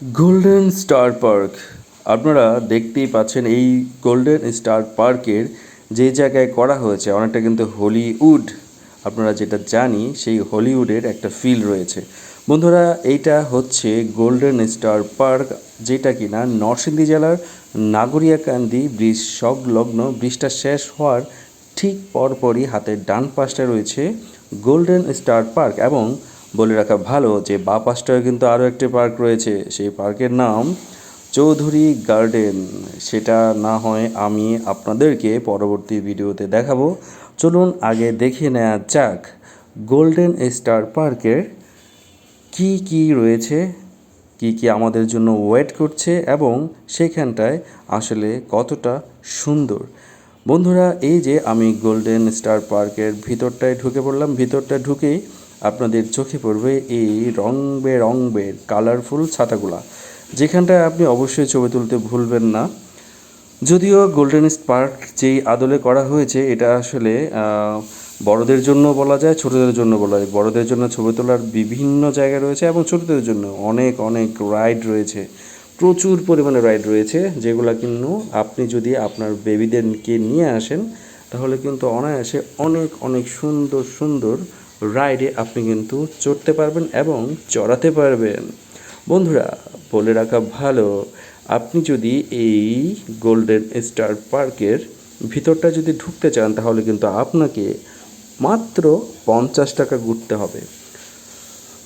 Golden star park আপনারা দেখতেই পাচ্ছেন এই গোল্ডেন স্টার পার্কের যে জায়গায় করা হয়েছে, অনেকটা কিন্তু হলিউড আপনারা যেটা জানি সেই হলিউডের একটা ফিল রয়েছে। বন্ধুরা, এইটা হচ্ছে গোল্ডেন স্টার পার্ক যেটা কিনা নরসিংদী জেলার নাগরিয়াকান্দি ব্রিজ সংলগ্ন ব্রিজটা শেষ হওয়ার ঠিক পরপরই হাতের ডান পাশটা রয়েছে গোল্ডেন স্টার পার্ক এবং বলে রাখা ভালো যে বা পাশটায় কিন্তু আরও একটি পার্ক রয়েছে। সেই পার্কের নাম চৌধুরী গার্ডেন। সেটা না হয় আমি আপনাদেরকে পরবর্তী ভিডিওতে দেখাবো। চলুন আগে দেখে নেওয়া যাক গোল্ডেন স্টার পার্কের কি কি রয়েছে, কি কি আমাদের জন্য ওয়েট করছে এবং সেখানটায় আসলে কতটা সুন্দর। বন্ধুরা, এই যে আমি গোল্ডেন স্টার পার্কের ভিতরটায় ঢুকে পড়লাম, ভিতরটা ঢুকেই আপনাদের চোখে পড়বে এই রং বেরং বের কালারফুল ছাতাগুলা। যেখানটায় আপনি অবশ্যই ছবি তুলতে ভুলবেন না। যদিও গোল্ডেন পার্ক যেই আদলে করা হয়েছে, এটা আসলে বড়দের জন্য বলা যায়, ছোটদের জন্য বলা যায়। বড়দের জন্য ছবি তোলার বিভিন্ন জায়গা রয়েছে এবং ছোটদের জন্য অনেক অনেক রাইড রয়েছে। প্রচুর পরিমাণে রাইড রয়েছে, যেগুলো কিন্তু আপনি যদি আপনার বেবিদেরকে নিয়ে আসেন, তাহলে কিন্তু অনায়াসে অনেক অনেক সুন্দর সুন্দর রাইডে আপনি কিন্তু চড়তে পারবেন এবং চড়াতে পারবেন। বন্ধুরা, বলে রাখা ভালো, আপনি যদি এই গোল্ডেন স্টার পার্কের ভিতরটা যদি ঢুকতে চান, তাহলে কিন্তু আপনাকে মাত্র পঞ্চাশ টাকা ঘুরতে হবে।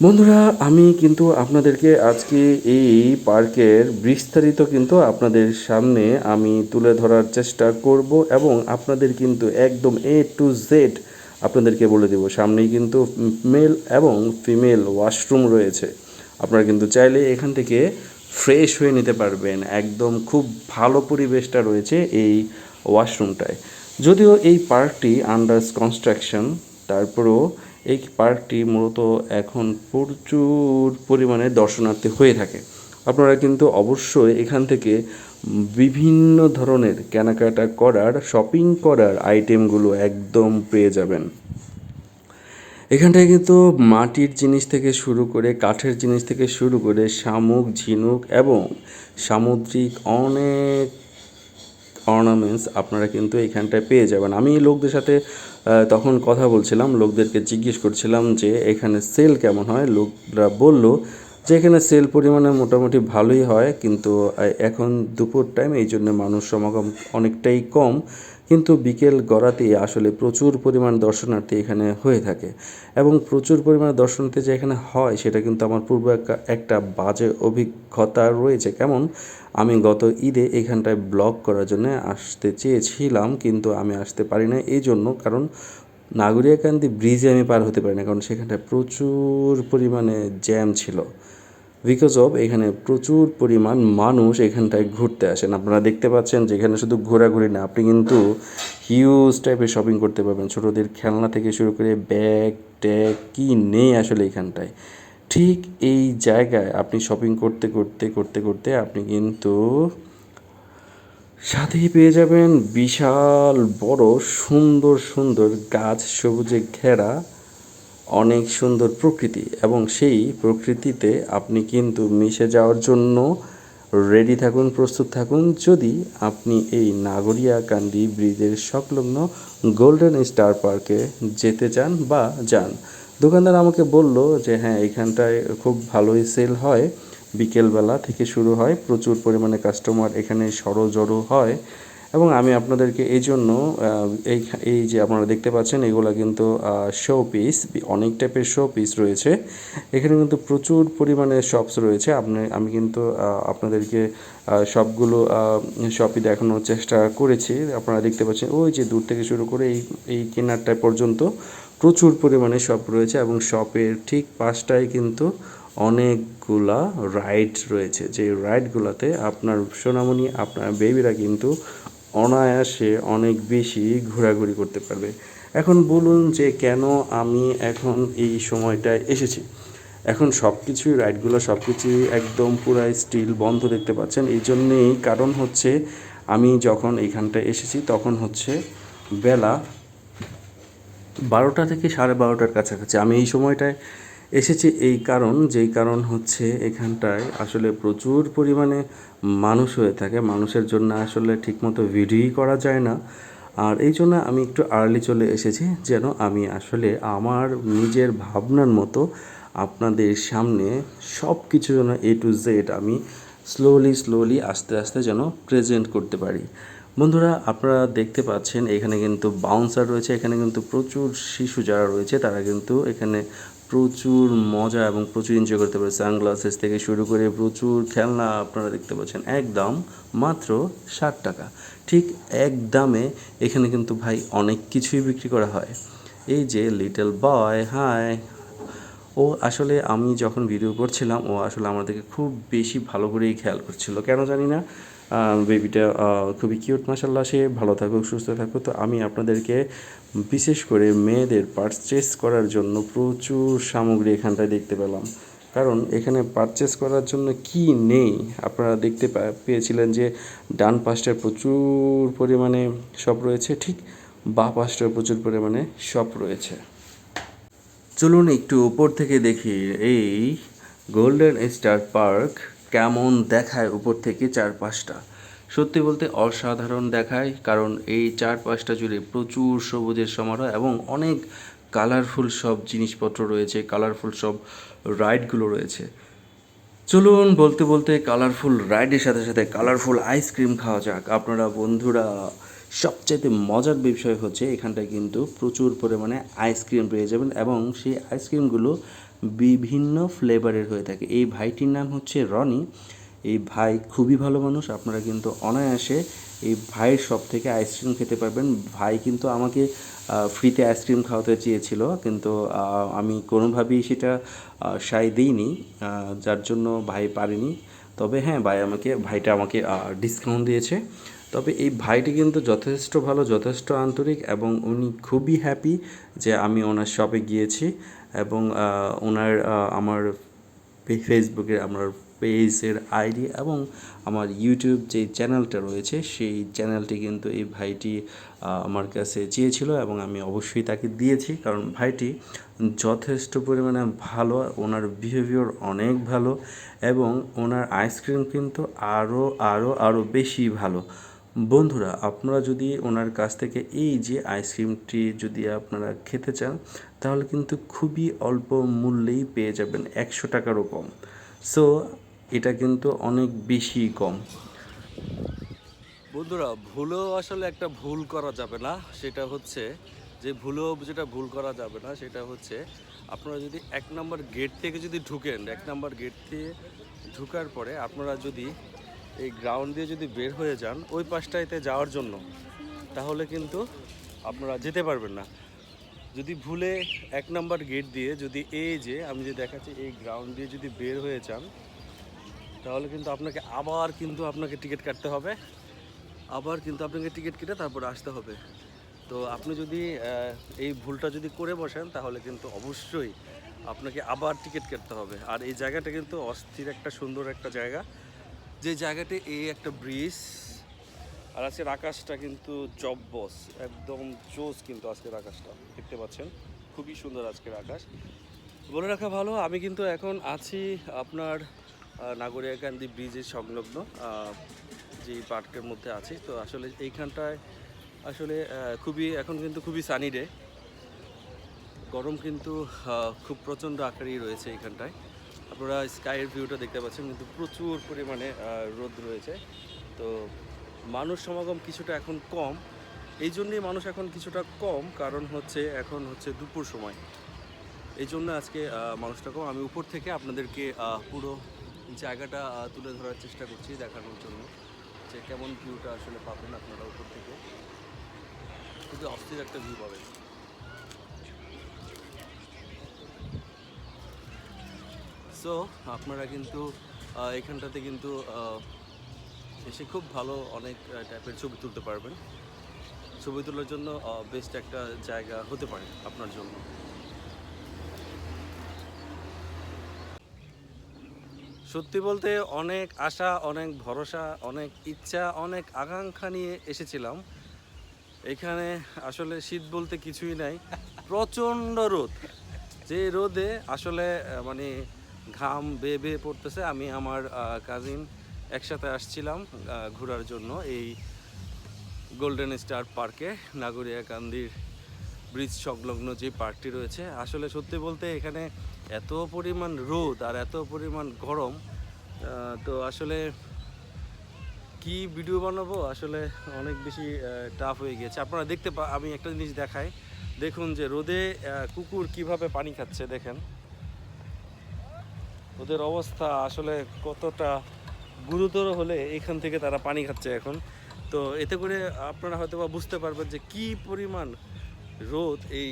বন্ধুরা, আমি কিন্তু আপনাদেরকে আজকে এই পার্কের বিস্তারিত কিন্তু আপনাদের সামনে আমি তুলে ধরার চেষ্টা করব এবং আপনাদের কিন্তু একদম এ টু জেড আপনাদেরকে বলে দেব, সামনেই কিন্তু মেল এবং ফিমেল ওয়াশরুম রয়েছে। আপনারা কিন্তু চাইলে এখান থেকে ফ্রেশ হয়ে নিতে পারবেন। একদম খুব ভালো পরিবেশটা রয়েছে এই ওয়াশরুমটায় যদিও এই পার্কটি আন্ডার কনস্ট্রাকশন তারপরেও এই পার্কটি মূলত এখন প্রচুর পরিমাণে দর্শনার্থী হয়ে থাকে। আপনারা কিন্তু অবশ্যই এখান থেকে বিভিন্ন ধরনের কেনাকাটা করার শপিং করার আইটেমগুলো একদম পেয়ে যাবেন। এখানটায় কিন্তু মাটির জিনিস থেকে শুরু করে, কাঠের জিনিস থেকে শুরু করে শামুক, ঝিনুক এবং সামুদ্রিক অনেক অর্নামেন্টস আপনারা কিন্তু এখানটায় পেয়ে যাবেন। আমি লোকদের সাথে তখন কথা বলছিলাম, লোকদেরকে জিজ্ঞেস করছিলাম যে এখানে সেল কেমন হয়? লোকরা বলল যে এখানে সেল পরিমাণে মোটামুটি ভালোই হয়, কিন্তু এখন দুপুর টাইম এই জন্য মানুষ সমাগম অনেকটাই কম। কিন্তু বিকেল গড়াতে আসলে প্রচুর পরিমাণ দর্শনার্থী এখানে হয়ে থাকে। এবং প্রচুর পরিমাণ দর্শনার্থী যে এখানে হয়, সেটা কিন্তু আমার পূর্ব একটা বাজে অভিজ্ঞতা রয়েছে। কেমন? আমি গত ঈদে এখানটায় ব্লগ করার জন্য আসতে চেয়েছিলাম, কিন্তু আমি আসতে পারি না এই জন্য কারণ নাগরিয়াকান্দি ব্রিজে আমি পার হতে পারি না কারণ সেখানটায় প্রচুর পরিমাণে জ্যাম ছিল। বিকজ অফ এখানে প্রচুর পরিমাণ মানুষ এখানটায় ঘুরতে আসেন। আপনারা দেখতে পাচ্ছেন যে এখানে শুধু ঘোরাঘুরি না, আপনি কিন্তু হিউজ টাইপের শপিং করতে পারবেন। ছোটোদের খেলনা থেকে শুরু করে ব্যাগ ট্যাগ কী নেই আসলে এখানটায়। ঠিক এই জায়গায় আপনি শপিং করতে করতে করতে করতে আপনি কিন্তু সাথেই পেয়ে যাবেন বিশাল বড় সুন্দর সুন্দর গাছ, সবুজে ঘেরা অনেক সুন্দর প্রকৃতি এবং সেই প্রকৃতিতে আপনি কিন্তু মিশে যাওয়ার জন্য রেডি থাকুন, প্রস্তুত থাকুন। যদি আপনি এই নাগরিয়া নাগরিয়াকান্দি ব্রিজের সংলগ্ন গোল্ডেন স্টার পার্কে যেতে চান বা যান, দোকানদার আমাকে বলল যে হ্যাঁ এখানটায় খুব ভালোই সেল হয়। বিকেলবেলা থেকে শুরু হয়, প্রচুর পরিমাণে কাস্টমার এখানে সরো জড়ো হয়। এবং আমি আপনাদেরকে এই জন্য এই এই যে আপনারা দেখতে পাচ্ছেন, এগুলো কিন্তু শো পিস অনেক টাইপের শো পিস রয়েছে। এখানে কিন্তু প্রচুর পরিমাণে শপস রয়েছে। আপনি, আমি কিন্তু আপনাদেরকে সবগুলো শপই দেখানোর চেষ্টা করেছি। আপনারা দেখতে পাচ্ছেন, ওই যে দূর থেকে শুরু করে এই এই কেনারটা পর্যন্ত প্রচুর পরিমাণে শপ রয়েছে এবং শপের ঠিক পাশটায় কিন্তু অনেকগুলা রাইড রয়েছে। যে রাইডগুলোতে আপনার সোনামণি, আপনার বেবিরা কিন্তু অনায়াসে অনেক বেশি ঘোরাঘুরি করতে পারবে। এখন বলুন যে কেন আমি এখন এই সময়টায় এসেছি? এখন সব কিছুই রাইডগুলো সব কিছুই একদম পুরাই স্টিল বন্ধ দেখতে পাচ্ছেন। এই জন্যেই কারণ হচ্ছে আমি যখন এইখানটায় এসেছি তখন হচ্ছে বেলা বারোটা থেকে সাড়ে বারোটার কাছাকাছি। আমি এই সময়টায় এসেছি এই কারণ, যেই কারণ হচ্ছে এখানটায় আসলে প্রচুর পরিমাণে মানুষ হয়ে থাকে। মানুষের জন্য আসলে ঠিকমতো ভিডিওই করা যায় না। আর এই জন্য আমি একটু আর্লি চলে এসেছি, যেন আমি আসলে আমার নিজের ভাবনার মতো আপনাদের সামনে সব কিছু যেন এ টু জেড আমি স্লোলি স্লোলি আস্তে আস্তে যেন প্রেজেন্ট করতে পারি। বন্ধুরা, আপনারা দেখতে পাচ্ছেন, এখানে কিন্তু বাউন্সার রয়েছে, এখানে কিন্তু প্রচুর শিশু যারা রয়েছে, তারা কিন্তু এখানে প্রচুর মজা এবং প্রচুর এনজয় করতে পারে। সানগ্লাসেস থেকে শুরু করে প্রচুর খেলনা আপনারা দেখতে পাচ্ছেন। একদম মাত্র ষাট টাকা। ঠিক এক দামে এখানে কিন্তু ভাই অনেক কিছুই বিক্রি করা হয়। এই যে লিটল বয় হাই ও আসলে আমি যখন ভিডিও করছিলাম, ও আসলে আমাদেরকে খুব বেশি ভালো করেই খেয়াল করছিল। কেন জানি না? বেবিটা খুবই কিউট মাসাল্লাহ সে ভালো থাকুক, সুস্থ থাকুক। তো আমি আপনাদেরকে বিশেষ করে মেয়েদের পারচেস করার জন্য প্রচুর সামগ্রী এখানটায় দেখতে পেলাম। কারণ এখানে পারচেস করার জন্য কি নেই? আপনারা দেখতে পেয়েছিলেন যে ডান পাশটায় প্রচুর পরিমাণে শপ রয়েছে, ঠিক বা পাশটায় প্রচুর পরিমাণে শপ রয়েছে। চলুন একটু উপর থেকে দেখি, এই গোল্ডেন স্টার পার্ক কেমন দেখায় উপর থেকে চারপাশটা? সত্যি বলতে অসাধারণ দেখায়, কারণ এই চারপাশটা জুড়ে প্রচুর সবুজের সমারোহ এবং অনেক কালারফুল সব জিনিসপত্র রয়েছে কালারফুল সব রাইডগুলো রয়েছে। চলুন বলতে বলতে কালারফুল রাইডের সাথে সাথে কালারফুল আইসক্রিম খাওয়া যাক। আপনারা বন্ধুরা, সবচাইতে মজার বিষয় হচ্ছে এখানটায় কিন্তু প্রচুর পরিমাণে আইসক্রিম পেয়ে যাবেন এবং সেই আইসক্রিমগুলো বিভিন্ন ফ্লেভারের হয়ে থাকে। এই ভাইটির নাম হচ্ছে রনি। এই ভাই খুবই ভালো মানুষ। আপনারা কিন্তু অনায়াসে এই ভাইয়ের সব থেকে আইসক্রিম খেতে পারবেন। ভাই কিন্তু আমাকে ফ্রিতে আইসক্রিম খাওয়াতে চেয়েছিল। কিন্তু আমি কোনোভাবেই সেটা সায় দিইনি। যার জন্য ভাই পারেনি। তবে হ্যাঁ ভাই আমাকে, ভাইটা আমাকে ডিসকাউন্ট দিয়েছে। তবে এই ভাইটি কিন্তু যথেষ্ট ভালো, যথেষ্ট আন্তরিক এবং উনি খুবই হ্যাপি যে আমি ওনার শপে গিয়েছি। এবং ওনার আমার ফেসবুকের, আমার পেজের আইডি এবং আমার ইউটিউব যে চ্যানেলটা রয়েছে, সেই চ্যানেলটি কিন্তু এই ভাইটি আমার কাছে চেয়েছিল এবং আমি অবশ্যই তাকে দিয়েছি। কারণ ভাইটি যথেষ্ট পরিমাণে ভালো, ওনার বিহেভিয়ার অনেক ভালো এবং ওনার আইসক্রিম কিন্তু আরও আরও আরও বেশি ভালো। বন্ধুরা, আপনারা যদি ওনার কাছ থেকে এই যে আইসক্রিমটি যদি আপনারা খেতে চান, তাহলে কিন্তু খুবই অল্প মূল্যেই পেয়ে যাবেন একশো টাকারও কম সো এটা কিন্তু অনেক বেশি কম। বন্ধুরা, ভুলেও আসলে একটা ভুল করা যাবে না। সেটা হচ্ছে যে ভুলেও যেটা ভুল করা যাবে না, সেটা হচ্ছে আপনারা যদি এক নম্বর গেট থেকে যদি ঢুকেন, এক নম্বর গেট থেকে ঢুকার পরে আপনারা যদি এই গ্রাউন্ড দিয়ে যদি বের হয়ে যান, ওই পাশটাইতে যাওয়ার জন্য, তাহলে কিন্তু আপনারা যেতে পারবেন না। যদি ভুলে এক নম্বর গেট দিয়ে যদি এই যে, আমি যে দেখাচ্ছি, এই গ্রাউন্ড দিয়ে যদি বের হয়ে যান, তাহলে কিন্তু আপনাকে আবার কিন্তু আপনাকে টিকিট কাটতে হবে। আবার কিন্তু আপনাকে টিকিট কেটে তারপর আসতে হবে। তো আপনি যদি এই ভুলটা যদি করে বসেন, তাহলে কিন্তু অবশ্যই আপনাকে আবার টিকিট কাটতে হবে। আর এই জায়গাটা কিন্তু অস্থির একটা সুন্দর একটা জায়গা। যে জায়গাতে এই একটা ব্রিজ। আর আজকের আকাশটা কিন্তু জব্বস, একদম জোস কিন্তু আজকের আকাশটা, দেখতে পাচ্ছেন? খুবই সুন্দর আজকের আকাশ। বলে রাখা ভালো, আমি কিন্তু এখন আছি আপনার নাগরিয়াকান্দি ব্রিজের সংলগ্ন যে পার্কের মধ্যে আছি। তো আসলে এইখানটায় আসলে খুবই, এখন কিন্তু খুবই সানি ডে গরম কিন্তু খুব প্রচণ্ড আকারেই রয়েছে এইখানটায়। আপনারা স্কাইয়ের ভিউটা দেখতে পাচ্ছেন, কিন্তু প্রচুর পরিমাণে রোদ রয়েছে। তো মানুষ সমাগম কিছুটা এখন কম। এই জন্যই মানুষ এখন কিছুটা কম, কারণ হচ্ছে এখন হচ্ছে দুপুর সময়। এই জন্য আজকে মানুষটা কম। আমি উপর থেকে আপনাদেরকে পুরো জায়গাটা তুলে ধরার চেষ্টা করছি দেখানোর জন্য যে কেমন ভিউটা আসলে পাবেন আপনারা উপর থেকে। খুবই অস্থির একটা ভিউ পাবেন। সো আপনারা কিন্তু এখানটাতে কিন্তু এসে খুব ভালো অনেক টাইপের ছবি তুলতে পারবেন। ছবি তোলার জন্য বেস্ট একটা জায়গা হতে পারে আপনার জন্য। সত্যি বলতে অনেক আশা, অনেক ভরসা, অনেক ইচ্ছা, অনেক আকাঙ্ক্ষা নিয়ে এসেছিলাম। এখানে আসলে শীত বলতে কিছুই নাই, প্রচণ্ড রোদ। যে রোদে আসলে মানে ঘাম বেয়ে বেয়ে পড়তেছে। আমি আমার কাজিন একসাথে আসছিলাম ঘোরার জন্য এই গোল্ডেন স্টার পার্কে নাগরিয়া কান্দির ব্রিজ সংলগ্ন যে পার্কটি রয়েছে। আসলে সত্যি বলতে এখানে এত পরিমাণ রোদ আর এত পরিমাণ গরম তো আসলে কি ভিডিও বানাবো? আসলে অনেক বেশি টাফ হয়ে গিয়েছে। আপনারা দেখতে পা, আমি একটা জিনিস দেখাই। দেখুন যে রোদে কুকুর কীভাবে পানি খাচ্ছে, দেখেন। ওদের অবস্থা আসলে কতটা গুরুতর হলে এখান থেকে তারা পানি খাচ্ছে এখন। তো এতে করে আপনারা হয়তো বা বুঝতে পারবেন যে কি পরিমাণ রোদ এই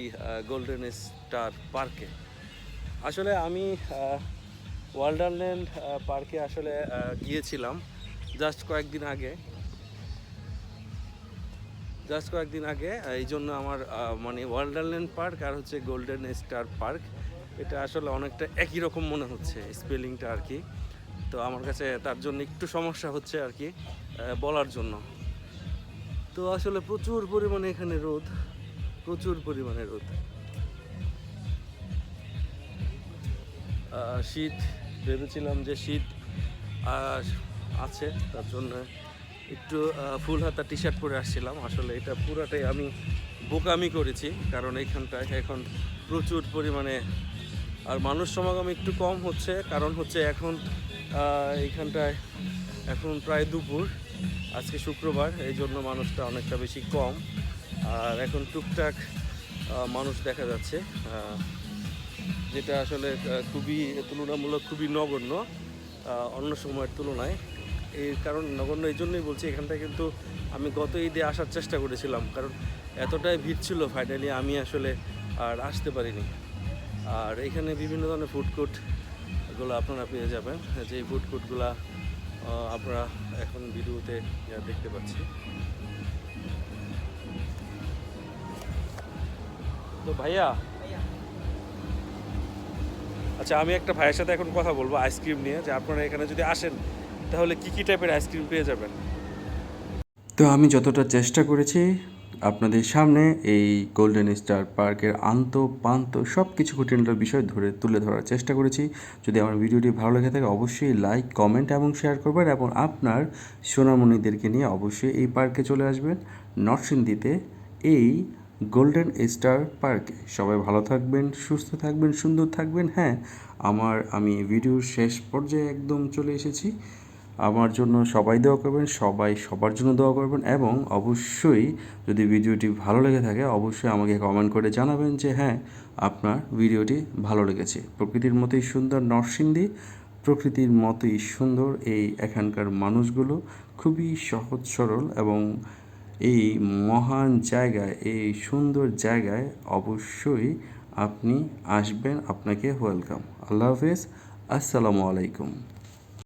গোল্ডেন স্টার পার্কে আসলে আমি ওয়ান্ডারল্যান্ড পার্কে আসলে গিয়েছিলাম জাস্ট কয়েকদিন আগে। জাস্ট কয়েকদিন আগে, এই জন্য আমার মানে ওয়ান্ডারল্যান্ড পার্ক আর হচ্ছে গোল্ডেন স্টার পার্ক এটা আসলে অনেকটা একই রকম মনে হচ্ছে স্পেলিংটা আর কি। তো আমার কাছে তার জন্য একটু সমস্যা হচ্ছে আর কি বলার জন্য। তো আসলে প্রচুর পরিমাণে এখানে রোদ, প্রচুর পরিমাণে রোদ। শীত, ভেবেছিলাম যে শীত আছে, তার জন্য একটু ফুল হাতা টি শার্ট পরে আসছিলাম। আসলে এটা পুরাটাই আমি বোকামি করেছি, কারণ এইখানটায় এখন প্রচুর পরিমাণে আর মানুষ সমাগম একটু কম হচ্ছে, কারণ হচ্ছে এখন এইখানটায় এখন প্রায় দুপুর, আজকে শুক্রবার এই জন্য মানুষটা অনেকটা বেশি কম। আর এখন টুকটাক মানুষ দেখা যাচ্ছে যেটা আসলে খুবই তুলনামূলক খুবই নগণ্য অন্য সময়ের তুলনায়। এর কারণ নগণ্য এই জন্যই বলছি, এখানটায় কিন্তু আমি গত ঈদে আসার চেষ্টা করেছিলাম, কারণ এতটাই ভিড় ছিল ফাইনালি আমি আসলে আর আসতে পারিনি। আর এখানে বিভিন্ন ধরনের ফুড কোর্টগুলো আপনারা পেয়ে যাবেন। যে ফুড কোর্টগুলা আপনারা এখন ভিডিওতে দেখতে পাচ্ছি। তো ভাইয়া আচ্ছা আমি একটা ভাইয়ের সাথে এখন কথা বলব আইসক্রিম নিয়ে, যে আপনারা এখানে যদি আসেন, তাহলে কি কি টাইপের আইসক্রিম পেয়ে যাবেন? তো আমি যতটা চেষ্টা করেছি আপনাদের সামনে এই গোল্ডেন স্টার পার্কের আন্ত পান্ত সব কিছু খুঁটিনাটির বিষয় ধরে তুলে ধরার চেষ্টা করেছি। যদি আমার ভিডিওটি ভালো লেগে থাকে, অবশ্যই লাইক কমেন্ট এবং শেয়ার করবেন এবং আপনার সোনামণিদেরকে নিয়ে অবশ্যই এই পার্কে চলে আসবেন। নরসিংদীতে এই গোল্ডেন স্টার পার্কে সবাই ভালো থাকবেন, সুস্থ থাকবেন, সুন্দর থাকবেন। হ্যাঁ আমার, আমি ভিডিওর শেষ পর্যায়ে একদম চলে এসেছি। আমার জন্য সবাই দোয়া করবেন, সবাই সবার জন্য দোয়া করবেন এবং অবশ্যই যদি ভিডিওটি ভালো লেগে থাকে অবশ্যই আমাকে কমেন্ট করে জানাবেন যে হ্যাঁ আপনার ভিডিওটি ভালো লেগেছে। প্রকৃতির মতোই সুন্দর নরসিংদী, প্রকৃতির মতোই সুন্দর এই এখানকার মানুষগুলো খুবই সহজ সরল এবং এই মহান জায়গায়, এই সুন্দর জায়গায় অবশ্যই আপনি আসবেন। আপনাকে ওয়েলকাম আল্লাহ হাফেজ। আসসালামু আলাইকুম।